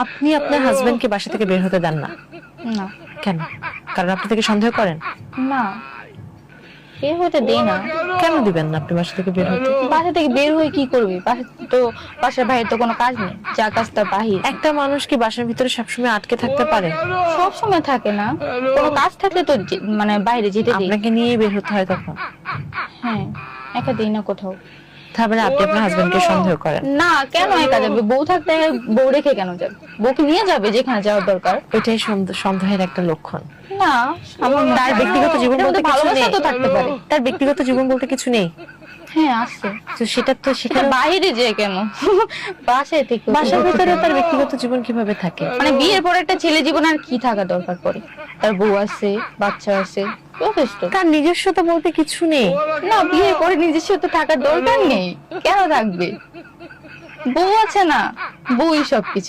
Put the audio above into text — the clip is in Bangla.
আপনি আপনার হাজবেন্ডকে বাসা থেকে বের হতে দেন না। না। কেন? কারণ আপনি থেকে সন্দেহ করেন? না। বের হতে দেই না। কেন দিবেন না আপনি বাসা থেকে বের হতে? বাসা থেকে বের হয়ে কি করবি? বাসা তো বাসার বাইরে তো কোনো কাজ নেই। যা কাজ তার বাহির। একটা মানুষ কি বাসার ভিতরে সবসময় আটকে থাকতে পারে? সব সময় থাকে না। কোনো কাজ থাকলে তো যে- মানে বাইরে যেতে দিই। আপনাকে নিয়েই বের হতে হয় তখন। হ্যাঁ একা দিই না কোথাও। তার মানে আপনি আপনার হাজবেন্ডকে সন্দেহ করেন? না কেন একা যাবে বউ থাকতে বউ রেখে কেন যাবে? বউকে নিয়ে যাবে যেখানে যাওয়ার দরকার? এটাই সন্দেহের একটা লক্ষণ। না আমার তার ব্যক্তিগত জীবন বলতে মধ্যে কিছু ভালোবাসা নেই তো থাকতে পারে। তার ব্যক্তিগত জীবন বলতে কিছু নেই। হ্যাঁ আছে। তো সেটা তো সেটা বাইরে যে কেন? বাসায় থেকে বাসার ভিতরে তার ব্যক্তিগত জীবন কীভাবে থাকে? মানে বিয়ের পর একটা ছেলে জীবন আর কি থাকা দরকার পড়ে তার বউ আছে বাচ্চা আছে যথেষ্ট। তার নিজস্বতা বলতে কিছু নেই। না বিয়ের পরে নিজস্ব তো থাকার দরকার নেই। কেন থাকবে? বউ আছে না বউই সবকিছু।